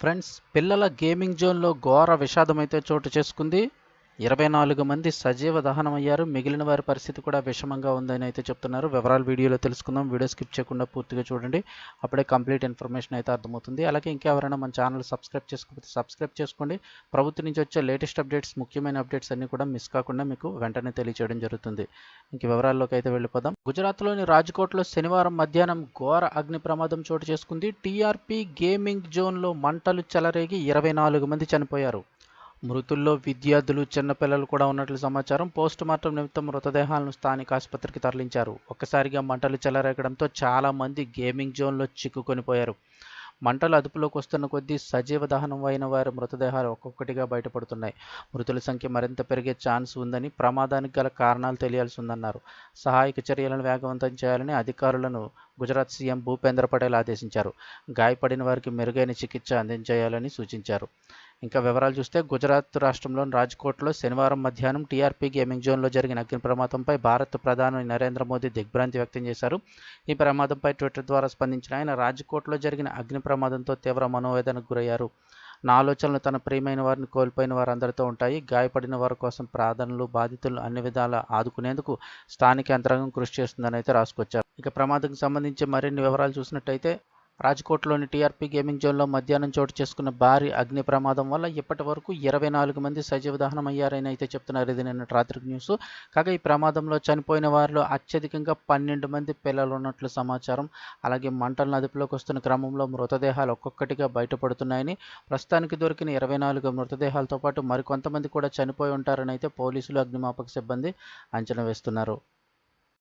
Friends పిల్లల gaming జోన్లో ఘోర విషాదమైతే చోటు చేసుకుంది. ఇరవై నాలుగు మంది సజీవ దహనమయ్యారు. మిగిలిన వారి పరిస్థితి కూడా విషమంగా ఉందని అయితే చెప్తున్నారు. వివరాలు వీడియోలో తెలుసుకుందాం. వీడియో స్కిప్ చేయకుండా పూర్తిగా చూడండి. అప్పుడే కంప్లీట్ ఇన్ఫర్మేషన్ అయితే అర్థమవుతుంది. అలాగే ఇంకెవరైనా మన ఛానల్ సబ్స్క్రైబ్ చేసుకోకపోతే సబ్స్క్రైబ్ చేసుకోండి. ప్రభుత్వం నుంచి వచ్చే లేటెస్ట్ అప్డేట్స్ ముఖ్యమైన అప్డేట్స్ అన్నీ కూడా మిస్ కాకుండా మీకు వెంటనే తెలియచేయడం జరుగుతుంది. ఇంక వివరాల్లోకి అయితే వెళ్ళిపోదాం. గుజరాత్లోని రాజ్కోట్లో శనివారం మధ్యాహ్నం ఘోర అగ్ని ప్రమాదం చోటు చేసుకుంది. టీఆర్పీ గేమింగ్ జోన్లో మంటలు చెలరేగి ఇరవై నాలుగు మంది చనిపోయారు. మృతుల్లో విద్యార్థులు చిన్నపిల్లలు కూడా ఉన్నట్లు సమాచారం. పోస్ట్ మార్టం నిమిత్తం మృతదేహాలను స్థానిక ఆసుపత్రికి తరలించారు. ఒక్కసారిగా మంటలు చెలరేగడంతో చాలా మంది గేమింగ్ జోన్లో చిక్కుకొనిపోయారు మంటలు అదుపులోకి వస్తున్న కొద్దీ సజీవ దహనం అయిన వారి మృతదేహాలు ఒక్కొక్కటిగా బయటపడుతున్నాయి. మృతుల సంఖ్య మరింత పెరిగే ఛాన్స్ ఉందని ప్రమాదానికి గల కారణాలు తెలియాల్సి ఉందన్నారు సహాయక చర్యలను వేగవంతం చేయాలని అధికారులను గుజరాత్ సీఎం భూపేంద్ర పటేల్ ఆదేశించారు. గాయపడిన వారికి మెరుగైన చికిత్స అందించేయాలని సూచించారు. ఇంకా వివరాలు చూస్తే గుజరాత్ రాష్ట్రంలోని రాజ్కోట్లో శనివారం మధ్యాహ్నం టీఆర్పీ గేమింగ్ జోన్లో జరిగిన అగ్ని ప్రమాదంపై భారత ప్రధాని నరేంద్ర మోదీ దిగ్భ్రాంతి వ్యక్తం చేశారు. ఈ ప్రమాదంపై ట్విట్టర్ ద్వారా స్పందించిన ఆయన రాజ్కోట్లో జరిగిన అగ్ని ప్రమాదంతో తీవ్ర మనోవేదనకు గురయ్యారు. నా ఆలోచనలు తన ప్రియమైన వారిని కోల్పోయిన వారందరితో ఉంటాయి. గాయపడిన వారి కోసం ప్రార్థనలు బాధితులు అన్ని విధాలా ఆదుకునేందుకు స్థానిక యంత్రాంగం కృషి చేస్తుందని అయితే రాసుకొచ్చారు. ఇక ప్రమాదంకు సంబంధించి మరిన్ని వివరాలు చూసినట్టయితే రాజ్కోట్లోని టీఆర్పీ గేమింగ్ జోన్లో మధ్యాహ్నం చోటు చేసుకున్న భారీ అగ్ని ప్రమాదం వల్ల ఇప్పటి వరకు ఇరవై నాలుగు మంది సజీవ దహనం అయ్యారని అయితే చెప్తున్నారు. ఇది నిన్న రాత్రి న్యూస్. కాగా ఈ ప్రమాదంలో చనిపోయిన వారిలో అత్యధికంగా పన్నెండు మంది పిల్లలు ఉన్నట్లు సమాచారం. అలాగే మంటలను అదుపులోకి వస్తున్న క్రమంలో మృతదేహాలు ఒక్కొక్కటిగా బయటపడుతున్నాయని ప్రస్తుతానికి దొరికిన ఇరవై నాలుగు మృతదేహాలతో పాటు మరికొంతమంది కూడా చనిపోయి ఉంటారని అయితే పోలీసులు అగ్నిమాపక సిబ్బంది అంచనా వేస్తున్నారు.